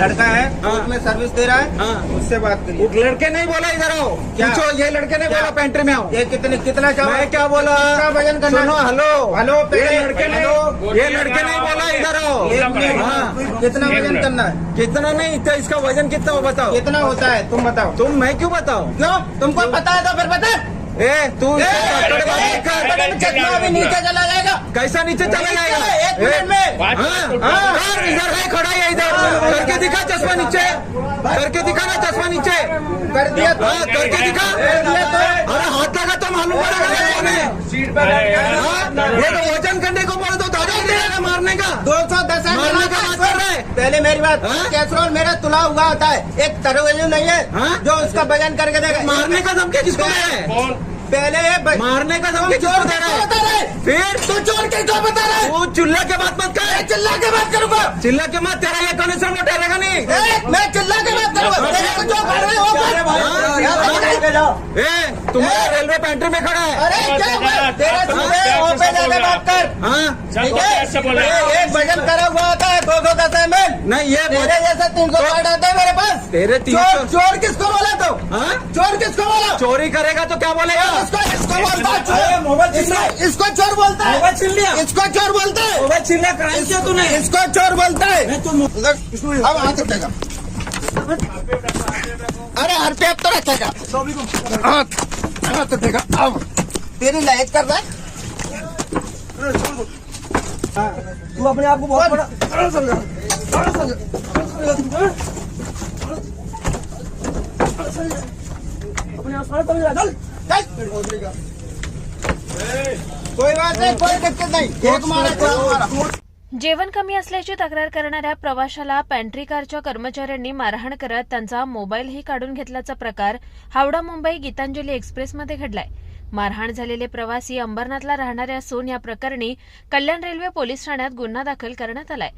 लड़का है कोर्ट में सर्विस दे रहा है हाँ। उससे बात करिए। लड़के नहीं बोला इधर आओ। क्या? पूछो ये लड़के ने बोला पेंट्री में आओ। ये कितने कितना चाहो? मैं क्या बोला? वज़न करना? सुनो हेलो। हेलो ये लड़के ने ये लड़के नहीं बोला इधर आओ। हाँ। कितना वज़न करना है? कितना नहीं तो इसका वज़न कितना हो बताओ। कितना होता है? तुम बताओ। तुम मैं क्यों बताओ क्यों? तुमको पता है तो फिर बता। ए तू नीचे चला जाएगा। कैसा नीचे चला जाएगा? एक मिनट में। हाँ, हाँ, हाँ, इधर है खड़ा है इधर। करके दिखा चश्मा नीचे। करके दिखा ना चश्मा नीचे। कर दिया तो। हाँ, करके दिखा। तो। अरे हाथ लगा तो मालूम पड़ेगा सीट पर हाँ, ये तो पहले मेरी बात हाँ? कैसरोल मेरा तुला हुआ होता है। एक तरोवेजू नहीं है हाँ? जो उसका वजन करके देगा। मारने का धमकी किसको दे? रहे हैं पहले ये ब- मारने का धमकी चोर दे रहे बता हैं। रहे फिर? तू चोर किसको बता रहे तू चिल्ला के बात मत कर। चिल्ला के बात करूंगा। चिल्ला के मत तेरा ये कनेक्शन में ठहरेगा नहीं। ए, मैं नहीं। ए तुम्हारा रेलवे पेंट्री में खड़ा है। अरे क्या हुआ? तेरा सीधे पे जाके बात कर। हाँ। ठीक है? एक वज़न करा हुआ होता है दो सौ दस एम एल नहीं ये तेरे जैसा तीन सौ कार्ड आता है मेरे पास। तेरे तीन चोर सौ- चोर किसको बोला तू? हाँ? चोर किसको बोला? चोरी करेगा तो क्या बोलेगा? इसको इसको बोलता है चोर? इसको इसको चोर बोलता है। मोबाइल लिया इसको चोर बोलता है। मोबाइल छीनना क्राइम किया तूने। इसको चोर बोलता है। अब हाथ रखेगा अरे हर पे अब तो हाथ हाथ रखेगा अब तेरी लाइट कर रहा है? तू अपने आप को बहुत बड़ा बड़ा समझा बड़ा समझा चल। कोई बात नहीं कोई दिक्कत नहीं। एक मारा चार मारा। जेवण कमी असल्याची तक्रार करणाऱ्या प्रवाशाला पॅन्ट्री कारच्या कर्मचाऱ्यांनी मारहाण करत त्यांचा मोबाईलही काढून घेतल्याचा प्रकार हावडा मुंबई गीतांजली एक्सप्रेसमध्ये घडलाय. मारहाण झालेले प्रवासी अंबरनाथला राहणारे असून या प्रकरणी कल्याण रेल्वे पोलीस ठाण्यात गुन्हा दाखल करण्यात आलाय.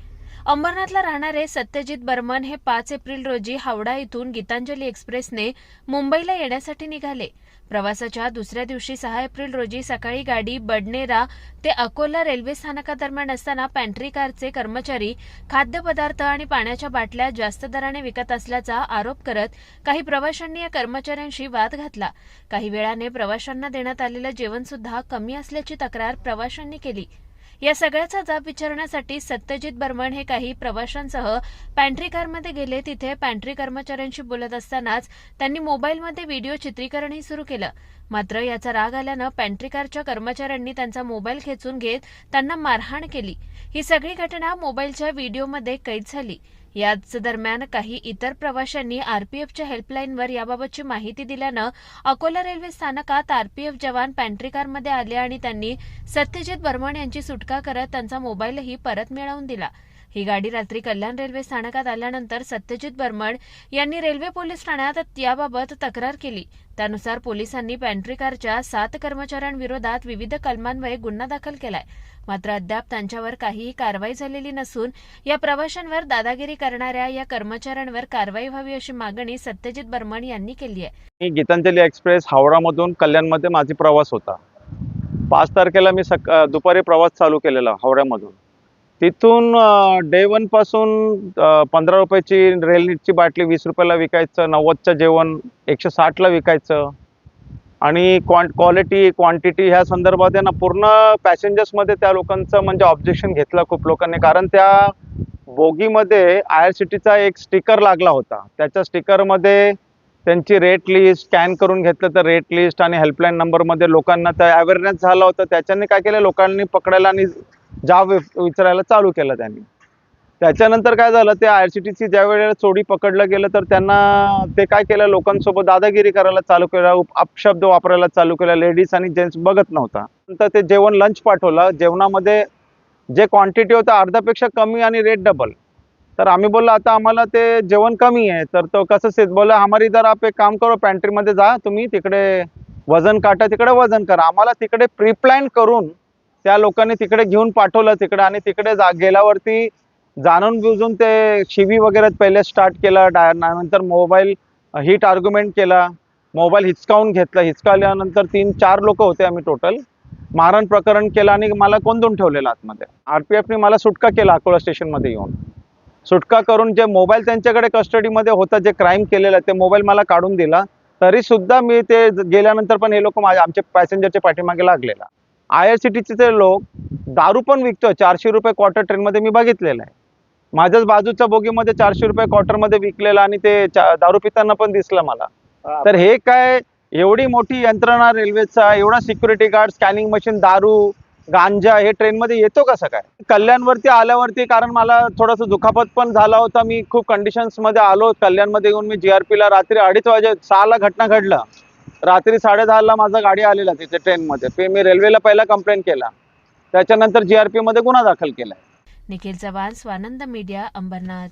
अंबरनाथला राहणारे सत्यजित बर्मन हे पाच एप्रिल रोजी हावडा इथून गीतांजली एक्सप्रेसने मुंबईला येण्यासाठी निघाले. प्रवासाच्या दुसऱ्या दिवशी सहा एप्रिल रोजी सकाळी गाडी बडनेरा ते अकोला रेल्वे स्थानकादरम्यान असताना पॅन्ट्री कारचे कर्मचारी खाद्यपदार्थ आणि पाण्याच्या बाटल्या जास्त दराने विकत असल्याचा आरोप करत काही प्रवाशांनी या कर्मचाऱ्यांशी वाद घातला. काही वेळाने प्रवाशांना देण्यात आलेलं जेवण सुद्धा कमी असल्याची तक्रार प्रवाशांनी केली. या सगळ्याचा जाब विचारण्यासाठी सत्यजित बर्मन हे काही प्रवाशांसह पॅन्ट्री कारमध्ये गेले. तिथे पॅन्ट्री कर्मचाऱ्यांशी बोलत असतानाच त्यांनी मोबाईलमध्ये व्हिडिओ चित्रीकरणही सुरू केलं. मात्र याचा राग आल्यानं पॅन्ट्री कारच्या कर्मचाऱ्यांनी त्यांचा मोबाईल खेचून घेत त्यांना मारहाण केली. ही सगळी घटना मोबाईलच्या व्हिडिओमध्ये कैद झाली. याच दरम्यान काही इतर प्रवाशांनी आरपीएफच्या हेल्पलाईनवर याबाबतची माहिती दिल्यानं अकोला रेल्वे स्थानकात आरपीएफ जवान पॅन्ट्री कारमध्ये आले आणि त्यांनी सत्यजित बर्मन यांची सुटका करत त्यांचा मोबाईलही परत मिळवून दिला. ही गाडी रात्री कल्याण रेल्वे स्थानकात आल्यानंतर सत्यजित बर्मन यांनी रेल्वे पोलीस ठाण्यात याबाबत तक्रार केली. त्यानुसार पोलिसांनी पॅन्ट्री कारच्या सात कर्मचाऱ्यांविरोधात विविध कलमान्वये गुन्हा दाखल केलाय. मात्र अद्याप त्यांच्यावर काहीही कारवाई झालेली नसून या प्रवाशांवर दादागिरी करणाऱ्या या कर्मचाऱ्यांवर कारवाई व्हावी अशी मागणी सत्यजित बर्मन यांनी केली आहे. गीतांजली एक्सप्रेस हावडामधून कल्याणमध्ये माझी प्रवास होता. पाच तारखेला मी सक दुपारी प्रवास चालू केलेला हावड्यामधून तिथून डे वनपासून पंधरा रुपयाची रेलनीटची बाटली वीस रुपयाला विकायचं नव्वदचं जेवण एकशे साठला विकायचं. आणि क्वां क्वालिटी क्वांटिटी ह्या संदर्भात आहे ना पूर्ण पॅसेंजर्समध्ये त्या लोकांचं म्हणजे ऑब्जेक्शन घेतलं खूप लोकांनी. कारण त्या बोगीमध्ये आय आर सी टीचा एक स्टिकर लागला होता. त्याच्या स्टिकरमध्ये त्यांची रेट लिस्ट स्कॅन करून घेतलं तर रेट लिस्ट आणि हेल्पलाईन नंबरमध्ये लोकांना त्या अवेअरनेस झाला होता. त्याच्याने काय केलं? लोकांनी पकडायला आणि जाब विचारायला चालू केलं त्यांनी. त्याच्यानंतर काय झालं ते आय सी टी सी ज्या वेळेला चोरी पकडलं गेलं तर त्यांना ते काय केलं लोकांसोबत दादागिरी करायला चालू केला अपशब्द वापरायला चालू केला लेडीज आणि जेंट्स बघत नव्हता. नंतर ते जेवण लंच पाठवलं जेवणामध्ये जे क्वांटिटी होतं अर्ध्यापेक्षा कमी आणि रेट डबल तर आम्ही बोललो आता आम्हाला ते जेवण कमी आहे तर तो कसं सेत बोला हमारी इधर आप एक काम करो पॅन्ट्रीमध्ये जा तुम्ही तिकडे वजन काटा तिकडे वजन करा. आम्हाला तिकडे प्रीप्लॅन करून त्या लोकांनी तिकडे घेऊन पाठवलं तिकडे आणि तिकडे जा गेल्यावरती जाणून बुजून ते शिवी वगैरे पहिले स्टार्ट केलं. डा नंतर मोबाईल हिट आर्ग्युमेंट केला. मोबाईल हिचकावून घेतला. हिचकावल्यानंतर तीन चार लोक होते आम्ही टोटल मारण प्रकरण केलं आणि मला कोंदून ठेवलेलं आतमध्ये. आर पी एफने मला सुटका केला अकोला स्टेशनमध्ये येऊन. सुटका करून जे मोबाईल त्यांच्याकडे कस्टडीमध्ये होता जे क्राईम केलेलं ते मोबाईल मला काढून दिला. तरी सुद्धा मी ते गेल्यानंतर पण हे लोक माझ्या आमच्या पॅसेंजरच्या पाठीमागे लागलेला. आय आर सी टीचे ते लोक दारू पण विकतो चारशे रुपये क्वार्टर ट्रेनमध्ये मी बघितलेलं आहे. माझ्याच बाजूच्या बोगीमध्ये चारशे रुपये क्वार्टरमध्ये विकलेला आणि ते दारू पिताना पण दिसलं मला. तर हे काय एवढी मोठी यंत्रणा रेल्वेचा एवढा सिक्युरिटी गार्ड स्कॅनिंग मशीन दारू गांजा हे ट्रेनमध्ये येतो कसं काय? कल्याणवरती आल्यावरती कारण मला थोडंसं दुखापत पण झाला होता. मी खूप कंडिशन्समध्ये आलो. कल्याणमध्ये येऊन मी जीआरपीला रात्री अडीच वाजे सहाला घटना घडलं. रात्री साडेदहाला माझा गाडी आलेला तिथे ट्रेनमध्ये ते मी रेल्वेला पहिला कंप्लेंट केला. त्याच्यानंतर जीआरपी मध्ये गुन्हा दाखल केला. Nikhil Chavan Swanand media Ambernath.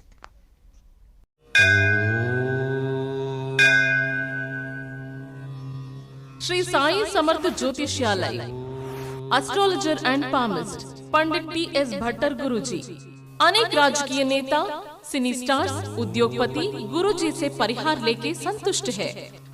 Shri Sai Samarth Jyotishalaya astrologer and palmist Pandit T S Bhattar Guruji अनेक राजकीय नेता सिनी स्टार्स उद्योगपति गुरुजी से परिहार लेके संतुष्ट है.